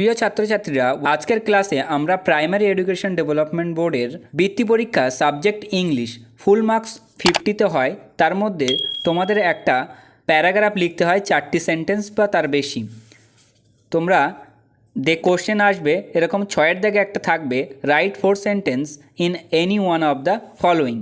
প্রিয় ছাত্রছাত্রীরা, আজকের ক্লাসে আমরা প্রাইমারি এডুকেশন ডেভেলপমেন্ট বোর্ডের বৃত্তি পরীক্ষা সাবজেক্ট ইংলিশ, ফুল মার্কস ফিফটিতে হয়। তার মধ্যে তোমাদের একটা প্যারাগ্রাফ লিখতে হয়, চারটি সেন্টেন্স বা তার বেশি। তোমরা দে কোশ্চেন আসবে, এরকম ছয়ের দাগে একটা থাকবে, write four sentence in any one of the following.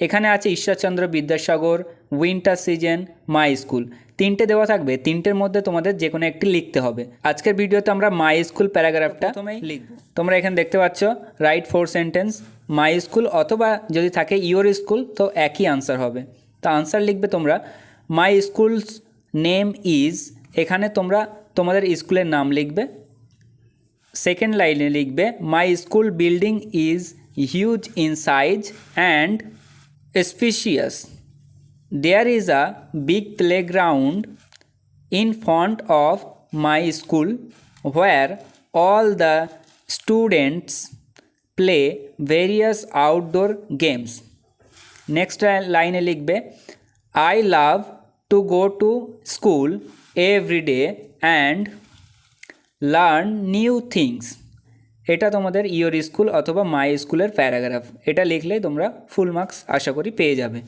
এখানে আছে Ishwarchandra Vidyasagar winter season my school তিনটে দেওয়া থাকবে তিনটের মধ্যে তোমাদের যে কোনো একটি লিখতে হবে। আজকের ভিডিওতে আমরা মাই স্কুল প্যারাগ্রাফটা প্রথমেই লিখব। তোমরা এখানে দেখতে পাচ্ছ write four sentence my school অথবা যদি থাকে ইওর স্কুল তো একই আনসার হবে। তো আনসার লিখবে তোমরা মাই স্কুলস নেম ইজ এখানে তোমরা তোমাদের স্কুলের নাম লিখবে। সেকেন্ড লাইনে লিখবে my school building is huge in size and spacious. There is a big playground in front of my school where all the students play various outdoor games. Next line likbe. I love to go to school every day and learn new things. এটা তোমাদের your school অথবা মাই স্কুলের paragraph এটা লিখলেই তোমরা full marks আশা করি পেয়ে যাবে।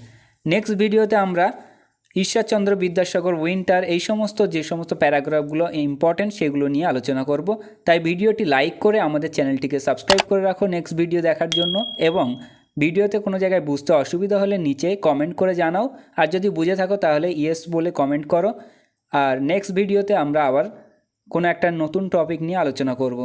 নেক্সট ভিডিওতে আমরা ঈশ্বরচন্দ্র বিদ্যাসাগর উইন্টার এই সমস্ত, যে সমস্ত প্যারাগ্রাফগুলো ইম্পর্টেন্ট সেগুলো নিয়ে আলোচনা করব। তাই ভিডিওটি লাইক করে আমাদের চ্যানেলটিকে সাবস্ক্রাইব করে রাখো নেক্সট ভিডিও দেখার জন্য এবং ভিডিওতে কোনো জায়গায় বুঝতে অসুবিধা হলে নিচে কমেন্ট করে জানাও। আর যদি বুঝে থাকো তাহলে ইয়েস বলে কমেন্ট করো। আর নেক্সট ভিডিওতে আমরা আবার কোনো একটা নতুন টপিক নিয়ে আলোচনা করব।